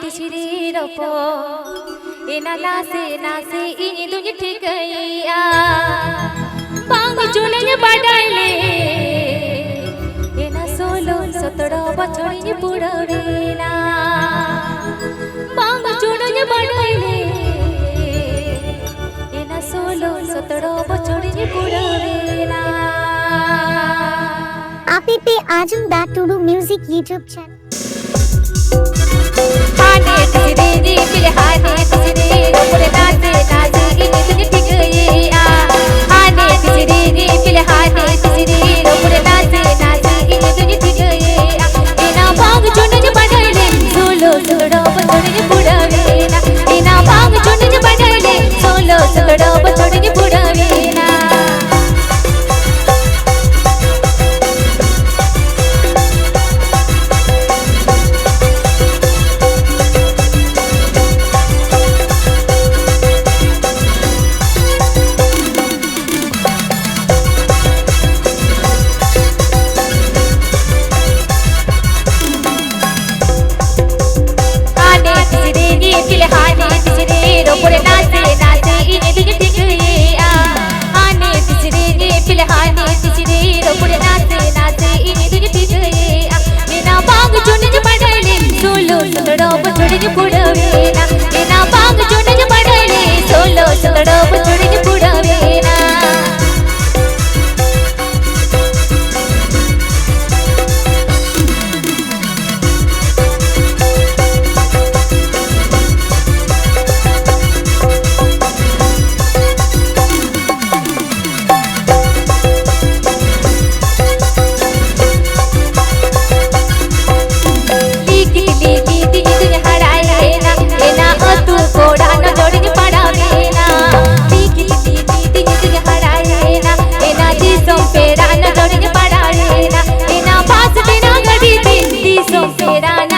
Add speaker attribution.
Speaker 1: তিসির পো এনা নাসে নাসে ইনি দুই ঠিকাইয়া বাং চুলে বাডাইলে এনা ষোলো সতেরো বছর বুড়ে না বাং চুলে বাডাইলে এনা ষোলো সতেরো বছর বুড়ে না আপনি পে আজম back to music YouTube channel
Speaker 2: baby, baby.